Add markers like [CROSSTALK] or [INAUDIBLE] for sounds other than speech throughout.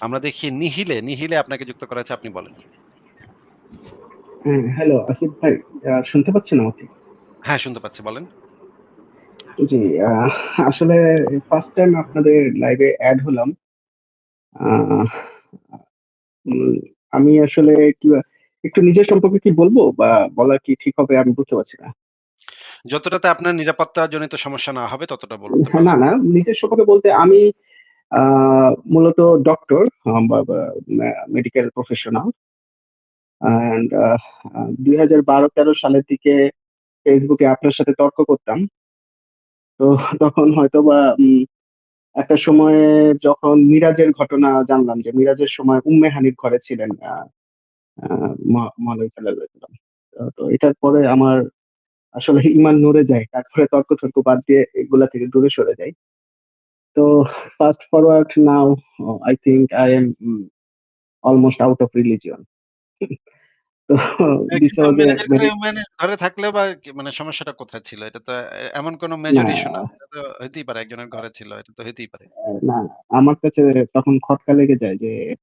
আমরা দেখি নিহিলে, নিহিলে আপনাকে যুক্ত করা হয়েছে আপনি বলেন। হ্যাঁ, হ্যালো আসিফ ভাই শুনতে পাচ্ছেন আমাকে? হ্যাঁ, শুনতে পাচ্ছি বলেন। জি, আসলে ফার্স্ট টাইম আপনাদের লাইভে অ্যাড হলাম। আমি আসলে কি একটু নিজের সম্পর্কে কি বলব? বা বলা কি ঠিক হবে আমি বুঝতে পারছি না। যতটাতে আপনার নিরাপত্তাজনিত সমস্যা না হবে ততটা হ্যাঁ, না, না নিজের সম্পর্কে বলতে আমি মূলত ডক্টর বা বা medical professional. And uh uh ২০১২-১৩ সালের দিকে ফেসবুকে আপনার সাথে তর্ক করতাম। তো তখন হয়তোবা, উম, একটা সময়ে যখন মিরাজের ঘটনা জানলাম যে মিরাজের সময় উম্মে হানিফ ঘরে ছিলেন তো এটার পরে আমার আসলে ঈমান নড়ে যায়। তারপরে তর্ক-টর্ক বাদ দিয়ে এগুলা থেকে দূরে সরে যাই। তো fast forward now I think I am um almost out of religion. [LAUGHS] এ [LAUGHS] মেরাজের ঘরে থাকলেও বা মানে সমস্যাটা কোথায় ছিল? এটা তো এমন কোন মেজর ইস্যু না। এটা তো হইতেই পারে একজনের ঘরে ছিল। এটা তো হইতেই পারে। না, আমার কাছে তখন খটকা লেগে যায় যে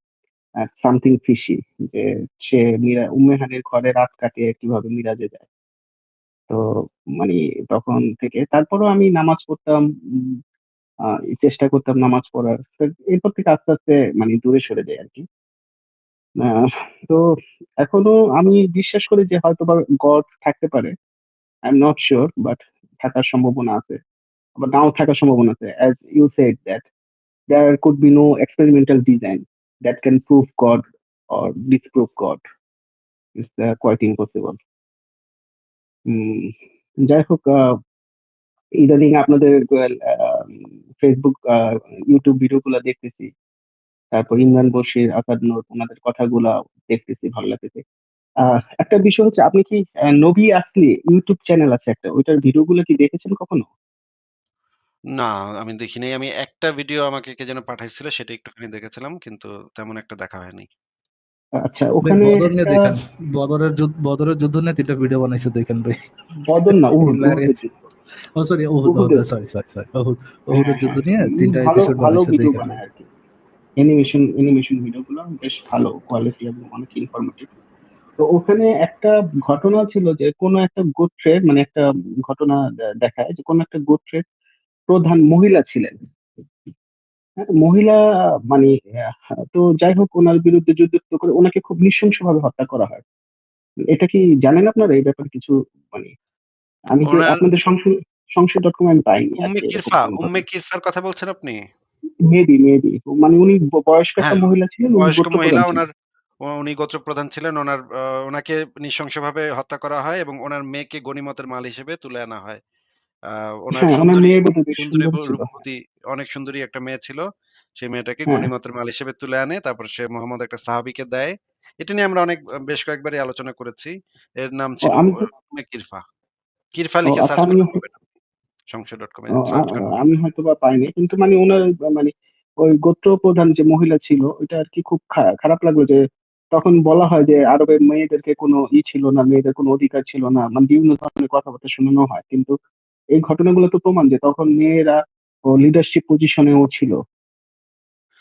সামথিং ফিশি যে সে মিরা উন্মেহানির ঘরে রাত কাটিয়ে কীভাবে মিরাজে যায়। তো মানে তখন থেকে তারপরেও আমি নামাজ পড়তাম চেষ্টা করতাম নামাজ পড়ার। এরপর থেকে আস্তে, আস্তে মানে দূরে সরে যাই আরকি। আ তো এখনও আমি বিশ্বাস করি যে হয়তো বা গড থাকতে পারে। I am not sure but থাকার সম্ভাবনা আছে। আবার নাও থাকার সম্ভাবনা আছে। As you said that there could be no experimental design that can prove God or disprove God quite impossible. Hmm, যাই হোক ইদানিং আপনাদের well uh Facebook uh video গুলা দেখতেছি। তারপর ইমরান বশির, আসাদ নূর কথাগুলা দেখতেছি ভালো লাগতেছে। একটা বিষয় হচ্ছে আপনি কি নবী আসলি ইউটিউব চ্যানেল আছে একটা। ওইটার ভিডিও গুলো কি দেখেছেন কখনো? না, আমি দেখি নাই। আমি একটা ভিডিও আমাকে কে যেন পাঠাইছিল সেটা একটুখানি দেখেছিলাম। কিন্তু তেমন একটা দেখা হয়নি। আচ্ছা ওখানে বদর নিয়ে দেখেন। বদরের যুদ বদরের যুদ্ধ নিয়ে ৩ টা ভিডিও বানাইছে দেখেন ভাই। বদর না [LAUGHS] ও sorry sorry, sorry, sorry. Uhud, উহুদের যুদ্ধ। নিয়ে উনি ৩ টা ভালো, এপিসোড বানাইছে। অ্যানিমেশন, অ্যানিমেশন ভিডিও গুলো বেশ ভালো কোয়ালিটি এবং অনেক ইনফরমেটিভ। তো ওখানে একটা ঘটনা ছিল যে কোন একটা গোত্রের মানে একটা ঘটনা দেখায় যে কোন একটা গোত্রের প্রধান মহিলা ছিলেন। হ্যাঁ, মহিলা মানে তো যাই হোক ওনার বিরুদ্ধে যুদ্ধ করে ওনাকে খুব নৃশংসভাবে হত্যা করা হয়। এটা কি জানেন আপনারা এই ব্যাপারে কিছু মানে আমি ওনার আপনাদের সংশ সংশয়.com আমি পাইনি উম্মে কিরফা, উম্মে কিরফার কথা বলছেন আপনি? মেবি, মেবি মানে উনি বয়স্ক একটা হ্যাঁ, মহিলা ছিলেন, বয়স্ক মহিলা ছিলেন। উ উনি গোত্রপ্রধান ছিলেন। উনার আ উনাকে নৃশংসভাবে হত্যা করা হয় এবং উনার মেয়েকে গনিমতের মাল হিসেবে তুলে আনা হয়। আ উনার হ্যাঁ, সুন্দরী। রূপবতী অনেক সুন্দরী একটা মেয়ে ছিল। সেই মেয়েটাকে হ্যাঁ। গনিমতের মাল হিসেবে তুলে আনে। তারপর সে মোহাম্মদ একটা সাহাবিকে দেয়। এটা নিয়ে আমরা অনেক বেশ কয়েকবারই আলোচনা করেছি। এর নাম ছিল কিরফা। ও আচ্ছা সার্চ আ সার্চ করেন। আমি হয়তোবা পাইনি। কিন্তু মানে উনার মানে ওই গোত্রপ্রধান যে মহিলা ছিল ওইটা আরকি খুব খা খারাপ লাগল যে তখন বলা হয় যে আরবের মেয়েদেরকে কোনো ই ছিল না, মেয়েদের কোনো অধিকার ছিল না। মানে বিভিন্ন ধরনের কথাবার্তা শোনানো হয়। কিন্তু এই ঘটনাগুলো তো প্রমাণ যে তখন মেয়েরা ও লিডারশিপ পজিশন এও ছিল।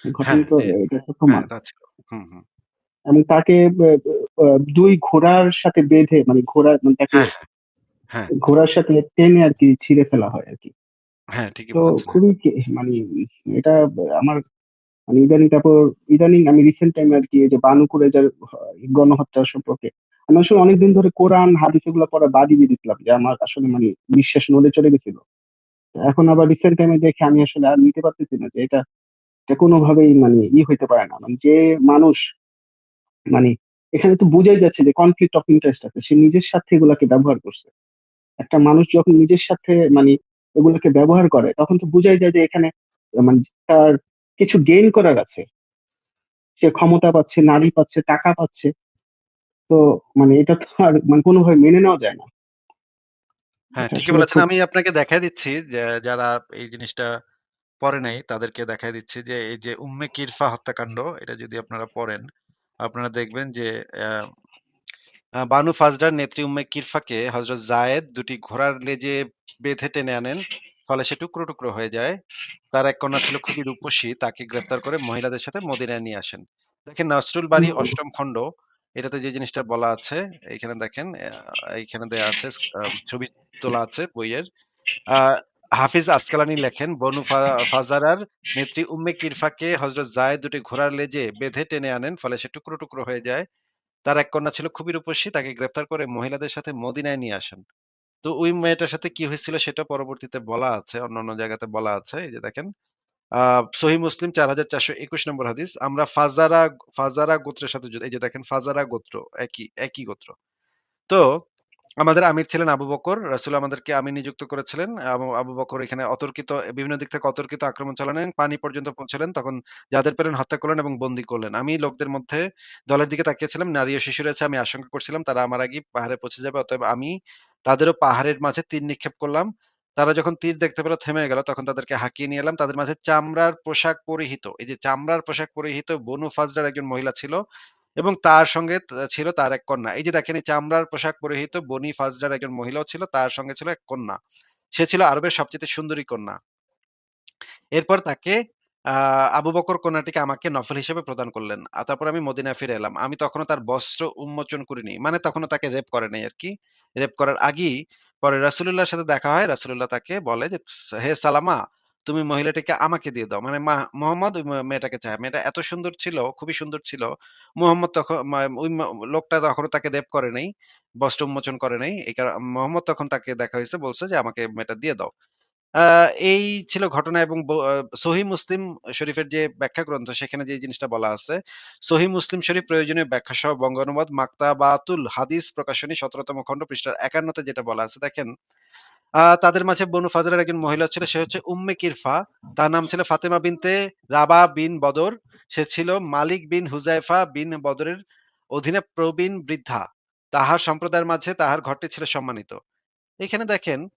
এই ঘটনা হ্যাঁ, তো এটা তো হ্যাঁ, প্রমাণ। এবং তাকে দুই বে আ ২ ঘোড়ার সাথে বেঁধে মানে ঘোড়া মানে তাকে হ্যাঁ। ঘোড়ার সাথে টেনে আরকি ছিঁড়ে ফেলা হয় আরকি। হ্যাঁ, ঠিকই তো বলেছেন। খুবই কে মানে এটা আমার মানে ইদানিং তারপর ইদানিং আমি রিসেন্ট টাইম আরকি এই যে বানু কুরেজার হ গণহত্যা সম্পর্কে আমি আসলে অনেকদিন ধরে কোরআন, হাদিস এগুলো পড়া বাদই দিয়ে দিছিলাম যে আমার আসলে মানে বিশ্বাস নড়ে চড়ে গেছিল। এখন আবার রিসেন্ট টাইম এ দেখে আমি আসলে আর নিতে পারতেছি না যে এটা, এটা কোনভাবেই মানে ই হইতে পারে না। মানে যে মানুষ মানে এখানে তো বোঝাই যাচ্ছে যে কনফ্লিক্ট অফ ইন্টারেস্ট আছে। সে নিজের স্বার্থে এগুলাকে ব্যবহার করছে। একটা মানুষ যখন নিজের সাথে মানে এগুলোকে ব্যবহার করে তখন তো বুঝাই যায় যে এখানে মানে তার কিছু গেইন করার আছে। সে ক্ষমতা পাচ্ছে, নারী পাচ্ছে, টাকা পাচ্ছে। তো মানে এটা তো আর মানে কোনভাবে মেনে নেওয়া যায় না। হ্যাঁ, ঠিকই বলেছেন। আমি আপনাকে দেখায় দিচ্ছি যে যারা এই জিনিসটা পড়ে নাই তাদেরকে দেখায় দিচ্ছি যে এই যে উম্মে কিরফা হত্যাকাণ্ড এটা যদি আপনারা পড়েন, আপনারা দেখবেন যে বানু ফাজরার নেত্রী উম্মে কিরফাকে হযরত যায়েদ দুটি ঘোড়ার লেজে বেঁধে টেনে আনেন ফলে সে টুকরো, টুকরো হয়ে যায়। তার এক কন্যা ছিল খুবই রূপসী, তাকে গ্রেফতার করে মহিলাদের সাথে মদিনায় নিয়ে আসেন। দেখেন নসরুল হুম। ৮ম খণ্ড এটাতে যে জিনিসটা বলা আছে, এখানে দেখেন আ এইখানে দেয়া আছে আ ছবি তোলা আছে বইয়ের। আ হাফিজ আসকালানি লেখেন, বনু ফা ফাজারার নেত্রী উম্মে কিরফাকে হযরত যায়েদ দুটি ঘোড়ার লেজে বেঁধে টেনে আনেন। ফলে সে টুকরো, টুকরো হয়ে যায়। তার এক কন্যা ছিল খুবই রূপসী, তাকে গ্রেফতার করে মহিলাদের সাথে মদিনায় নিয়ে আসেন। তো ওই মেয়েটার সাথে কি হয়েছিল সেটা পরবর্তীতে বলা আছে, অন্য অন্যান্য জায়গাতে বলা আছে। এই যে দেখেন, আ সহিহ মুসলিম ৪৪২১ নম্বর হাদিস। আমরা ফাজারা ফাজারা গোত্রের সাথে এই যে দেখেন ফাজারা গোত্র একই, একই গোত্র। তো আমাদের আমির ছিলেন আবু বকর। রাসূল আমাদেরকে আমি নিযুক্ত করেছিলেন। আবু বকর এখানে অতর্কিত বিভিন্ন দিক থেকে অতর্কিত আক্রমণ চালালেন। পানি পর্যন্ত পৌঁছালেন। তখন যাদের পেরেন হত্যা করলেন এবং বন্দি করলেন। আমি লোকদের মধ্যে দলের দিকে তাকিয়েছিলাম। নারী ও শিশু রয়েছে। আমি আশঙ্কা করছিলাম তারা আমার আগেই পাহাড়ে পৌঁছে যাবে। অতএব আমি তাদেরও পাহাড়ের মাঝে তীর নিক্ষেপ করলাম। তারা যখন তীর দেখতে পেল থেমে গেল তখন তাদেরকে হাঁকিয়ে নিয়ে এলাম। তাদের মাঝে চামড়ার পোশাক পরিহিত, এই যে চামড়ার পোশাক পরিহিত বনু ফাজলার একজন মহিলা ছিল এবং তার সঙ্গে ছিল তার এক কন্যা। এই যে দেখেন এই চামড়ার পোশাক পরিহিত বনি ফাজলার একজন মহিলাও ছিল, তার সঙ্গে ছিল এক কন্যা। সে ছিল আরবের সবচাইতে সুন্দরী কন্যা। এরপর তাকে আবু বকর কন্যাটিকে আমাকে নফল হিসেবে প্রদান করলেন। আ তারপর আমি মদিনা ফিরে এলাম। আমি তখনও তার বস্ত্র উন্মোচন করিনি। মানে তখনও তাকে রেপ করে নাই আরকি। রেপ করার আগেই পরে রাসূলুল্লাহর সাথে দেখা হয়। রাসূলুল্লাহ তাকে বলে যে, "হে সালামা, তুমি মহিলাটিকে আমাকে দিয়ে দাও।" মানে মা মুহাম্মদ ওই মেয়েটাকে চায়। মেয়েটা এত সুন্দর ছিল, খুবই সুন্দর ছিল। মোহাম্মদ তখন ওই লোকটা তখনও তাকে রেপ করে নাই। বস্ত্র উন্মোচন করে নাই। এই কার মুহাম্মদ তখন তাকে দেখা হয়েছে বলছে যে, "আমাকে মেয়েটা দিয়ে দাও।" এই ছিল ঘটনা এবং সহিহ মুসলিম শরীফের যে ব্যাখ্যা গ্রন্থ সেখানে যে জিনিসটা বলা আছে। সহিহ মুসলিম শরীফ প্রয়োজনীয় ব্যাখ্যা সহ বঙ্গ অনুবাদ মাকতাবাতুল হাদিস প্রকাশনী ১৭ তম খণ্ড পৃষ্ঠা ৫১ তে যেটা বলা আছে দেখেন, তাদের মাঝে বনু ফাজলার একজন মহিলা ছিল। সে হচ্ছে উম্মে কিরফা। তার নাম ছিল ফাতেমা বিনতে রাবা বিন বদর। সে ছিল মালিক বিন হুযায়ফা বিন বদরের অধীনে প্রবীণ বৃদ্ধা। তাহার সম্প্রদায়ের মাঝে তাহার ঘরটি ছিল সম্মানিত। এখানে দেখেন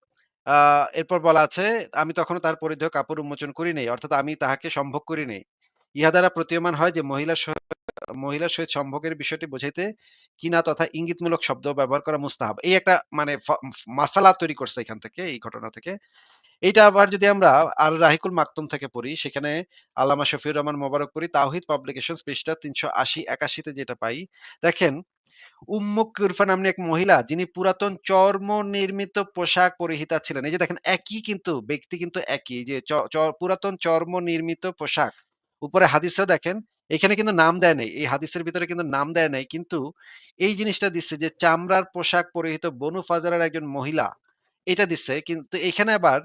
এরপর বলা আছে, "আমি তখনও তার পরিধেয় কাপড় উন্মোচন করি নাই। অর্থাৎ আমি তাহাকে সম্ভোগ করি নাই। ইহা দ্বারা প্রতীয়মান হয় যে মহিলার মহিলার সহিত সম্ভোগের বিষয়টি বোঝাইতে কিনা তথা ইঙ্গিতমূলক শব্দ ব্যবহার করা মুস্তাহাব।" এই একটা মানে মাসালা তৈরি করছে এখান থেকে, এই ঘটনা থেকে। এইটা আবার যদি আমরা আল রাহিকুল মাকতুম থেকে পড়ি, সেখানে আল্লামা শফিউর রহমান মোবারকপুরী তাওহীদ পাবলিকেশন পৃষ্ঠা তিনশো আশি একাশিতে যেটা পাই, দেখেন উম্মুক কুরফা নাম্নী এক মহিলা যিনি পুরাতন চর্ম নির্মিত পোশাক পরিহিতা ছিলেন। এই যে দেখেন একই কিন্তু ব্যক্তি কিন্তু একই যে পুরাতন চর্ম নির্মিত পোশাক। উপরে হাদিসেও দেখেন, এখানে কিন্তু নাম দেয় নাই। এই হাদিসের ভিতরে কিন্তু নাম দেয় নাই। কিন্তু এই জিনিসটা দিচ্ছে যে চামড়ার পোশাক পরিহিত বনু ফাজারার একজন মহিলা। এটা দিচ্ছে। কিন্তু এখানে আবার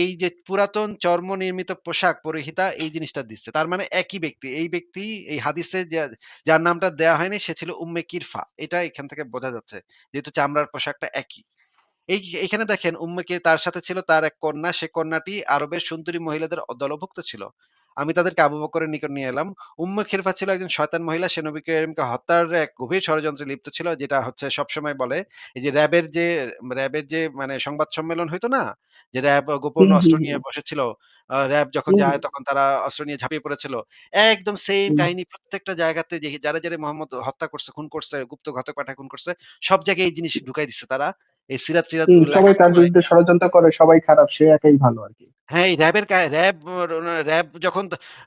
এই যে পুরাতন চর্ম নির্মিত পোশাক পরিহিতা এই জিনিসটা দিচ্ছে। তার মানে একই ব্যক্তি। এই ব্যক্তি এই হাদিসে যার নামটা দেয়া হয়নি সে ছিল উম্মে কিরফা। এটা এখান থেকে বোঝা যাচ্ছে। যেহেতু চামড়ার পোশাকটা একই। এই এখানে দেখেন উম্মে কে, তার সাথে ছিল তার এক কন্যা। সে কন্যাটি আরবের সুন্দরী মহিলাদের দলভুক্ত ছিল। আমি তাদেরকে আবু বকরের নিকট নিয়ে এলাম। উম্মে খিরফা ছিল একজন শয়তান মহিলা। সে নবী করিমকে হত্যার এক গভীর ষড়যন্ত্রে লিপ্ত ছিল। যেটা হচ্ছে সবসময় বলে এই যে র‍্যাবের যে র‍্যাবের যে মানে সংবাদ সম্মেলন হইতো না? যে র‍্যাব গোপন অস্ত্র নিয়ে বসেছিল। র‍্যাব যখন যায় তখন তারা অস্ত্র নিয়ে ঝাঁপিয়ে পড়েছিল। একদম হুম। কাহিনী প্রত্যেকটা জায়গাতে যে যারা, যারা মোহাম্মদ হত্যা করছে, খুন করছে, গুপ্ত ঘাতক পাঠায় খুন করছে, সব জায়গায় এই জিনিস ঢুকাই দিচ্ছে তারা। এই সিরাত-টিরাত হুম, সবাই তার বিরুদ্ধে ষড়যন্ত্র করে, সবাই খারাপ, সে একাই ভালো আরকি। হ্যাঁ, এই র‍্যাবের র‍্যাব র‍্যাব যখন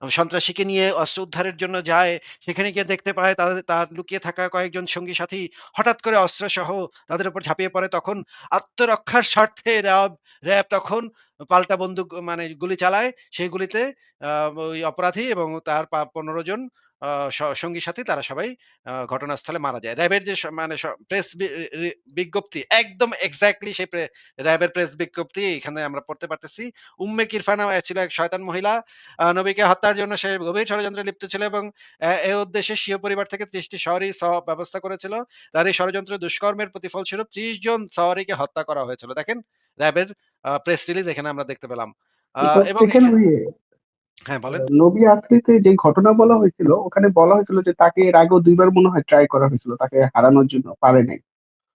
সন্ত্রাসীকে নিয়ে অস্ত্র উদ্ধারের জন্য যায়, সেখানে গিয়ে দেখতে পায় তাদের তার লুকিয়ে থাকা কয়েকজন সঙ্গী সাথী হঠাৎ করে অস্ত্রসহ তাদের উপর ঝাঁপিয়ে পড়ে। তখন আত্মরক্ষার স্বার্থে র‍্যাব র‍্যাব তখন পাল্টা বন্দুক মানে গুলি চালায়। সেই গুলিতে ওই অপরাধী এবং তার পনেরো জন সঙ্গী সাথী তারা সবাই ঘটনাস্থলে মারা যায়। র‍্যাবের যে মানে প্রেস বিজ্ঞপ্তি একদম এক্সাক্টলি সেই র‍্যাবের প্রেস বিজ্ঞপ্তি এখানে আমরা পড়তে পারতেছি। উম্মে কিরফানা ছিল এক শয়তান মহিলা। নবীকে হত্যার জন্য সে গভীর ষড়যন্ত্রে লিপ্ত ছিল এবং এ উদ্দেশ্যে স্বীয় পরিবার থেকে ৩০ টি সহরী সহ ব্যবস্থা করেছিল। তার এই ষড়যন্ত্র দুষ্কর্মের প্রতিফলস্বরূপ ৩০ জন সহরীকে হত্যা করা হয়েছিল। দেখেন র‍্যাবের প্রেস রিলিজ এখানে আমরা দেখতে পেলাম। এবং হ্যাঁ, বলেন। নবী আসরিতে যে ঘটনা বলা হয়েছিল, ওখানে বলা হয়েছিল যে তাকে এর আগেও ২ বার মনে হয় ট্রাই করা হয়েছিল তাকে হারানোর জন্য, পারে নাই।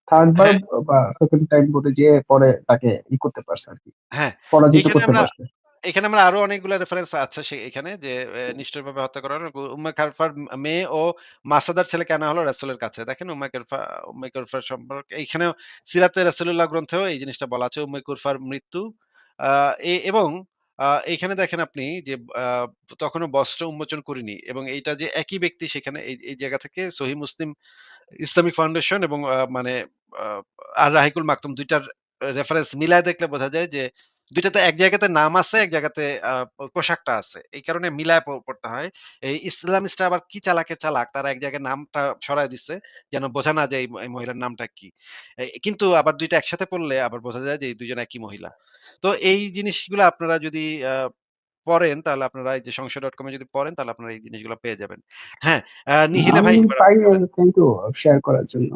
3rd বার হ্যাঁ, বা 2nd টাইম বোধহয় যেয়ে পরে তাকে ই করতে পারছে আরকি। হ্যাঁ। পরাজিত করতে পারছে। এখানে আমরা আরও অনেকগুলা রেফারেন্স আছে সে এখানে যে নিষ্ঠুরভাবে হত্যা করা। উম্মে খারফার মেয়ে ও মাসাদার ছেলে কেনা হলো রাসূলের কাছে। দেখেন উম্মে কিরফা উম্মে কিরফার সম্পর্কে এইখানেও সিরাতে রাসূলুল্লাহ গ্রন্থেও এই জিনিসটা বলা আছে। উম্মে কুরফার মৃত্যু এবং এখানে দেখেন আপনি যে তখনও বস্ত্র উন্মোচন করিনি এবং এইটা যে একই ব্যক্তি সেখানে এই জায়গা থেকে সহিহ মুসলিম ইসলামিক ফাউন্ডেশন এবং মানে আর রাহিকুল মাকতুম ২ টার রেফারেন্স মিলায় দেখলে বোঝা যায় যে ২ টাতে এক জায়গাতে নাম আছে, এক জায়গাতে পোশাকটা আছে। এই কারণে মিলায় পড়তে হয়। এই ইসলামিস্টরা আবার কি চালাকে চালাক, তারা এক জায়গায় নামটা সরায় দিছে যেন বোঝা না যায় এই মহিলার নামটা কি। কিন্তু আবার দুইটা একসাথে পড়লে আবার বোঝা যায় যে এই ২ জন একই মহিলা। তো এই জিনিসগুলো আপনারা যদি আ পড়েন তাহলে আপনারা এই যে সংশয়.com এ যদি পড়েন তাহলে আপনারা এই জিনিসগুলো পেয়ে যাবেন। হ্যাঁ, আ নিহিলে ভাই আমি এবার পাই আপনি বলেন। থ্যাংক ইউ শেয়ার করার জন্য।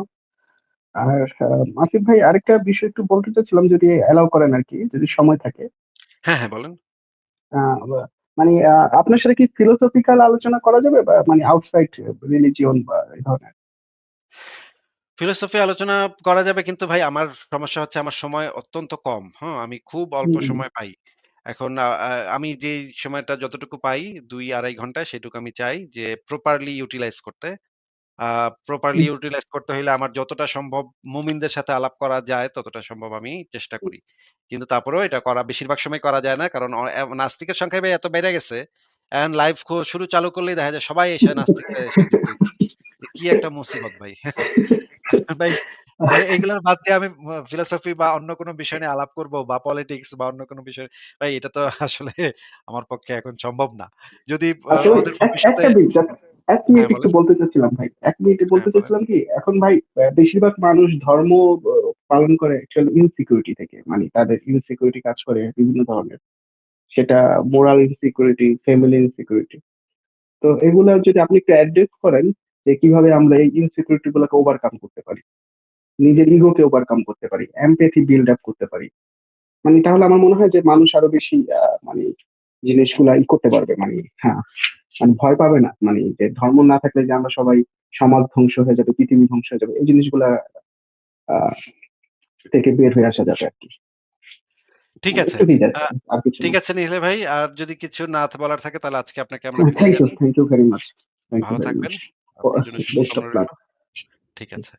আর আ আসিফ ভাই আরেকটা বিষয় একটু বলতে চাচ্ছিলাম যদি অ্যালাও করেন আরকি, যদি সময় থাকে। হ্যাঁ, হ্যাঁ বলেন। আ বা মানে আ আপনার সাথে কি ফিলোসফিক্যাল আলোচনা করা যাবে বা মানে আউটসাইড রিলিজিয়ন বা এই ধরনের? ফিলোসফি আলোচনা করা যাবে কিন্তু ভাই আমার সমস্যা হচ্ছে আমার সময় অত্যন্ত কম। হ্যাঁ? আমি খুব অল্প হুম, সময় পাই। এখন আ আ আমি যেই সময়টা যতটুকু পাই ২-২.৫ ঘণ্টা সেটুকু আমি চাই যে প্রপারলি ইউটিলাইজ করতে। আ প্রপারলি হুম। ইউটিলাইজ করতে হইলে আমার যতটা সম্ভব মুমিনদের সাথে আলাপ করা যায় ততটা সম্ভব আমি চেষ্টা করি। কিন্তু তারপরেও এটা করা বেশিরভাগ সময় করা যায় না। কারণ অ এ নাস্তিকের সংখ্যাই ভাই এত বেড়ে গেছে। এখন লাইভ খো শুরু চালু করলেই দেখা যায় সবাই এসে নাস্তিকরা এসে যুক্ত হইতেছে। এ কি একটা মুসিবত ভাই। [LAUGHS] [LAUGHS] ভাই এগুলার বাদ দিয়ে আমি ফিলোসফি বা অন্য কোনো বিষয় নিয়ে আলাপ করব বা পলিটিক্স বা অন্য কোনো বিষয় ভাই এটা তো [LAUGHS] আসলে আমার পক্ষে এখন সম্ভব না। যদি আ আসলে ওদের এক মিনিট জাস্ট ১ মিনিট হ্যাঁ একটু বলতে চাচ্ছিলাম ভাই। ১ মিনিটে বলতে হ্যাঁ চাচ্ছিলাম কি এখন ভাই বেশিরভাগ মানুষ ধর্ম পালন করে অ্যাকচুয়ালি ইনসিকিউরিটি থেকে। মানে তাদের ইনসিকিউরিটি কাজ করে বিভিন্ন ধরনের। সেটা মোরাল ইনসিকিউরিটি, ফ্যামিলি ইনসিকিউরিটি। তো এগুলা যদি আপনি একটু অ্যাড্রেস করেন যে কীভাবে আমরা এই ইনসিকিউরিটি গুলোকে ওভারকাম করতে পারি। নিজের ইগোকে ওভারকাম করতে পারি। এমপ্যাথি বিল্ড আপ করতে পারি। মানে তাহলে আমার মনে হয় যে মানুষ আরও বেশি মানে জিনিসগুলা ই করতে পারবে। মানে হ্যাঁ, মানে ভয় পাবে না। মানে যে ধর্ম না থাকলে যে আমরা সবাই সমাজ ধ্বংস হয়ে যাবে, পৃথিবী ধ্বংস হয়ে যাবে। এই জিনিসগুলা থেকে বের হয়ে আসা যাবে আর কি ঠিক আছে। ঠিক আছে নিখিল ভাই। আর যদি কিছু না বলার থাকে তাহলে আজকে আপনাকে আমরা thank you, thank you very much. ভালো থাকবেন। আপনার জন্য শুভকামনা ঠিক আছে।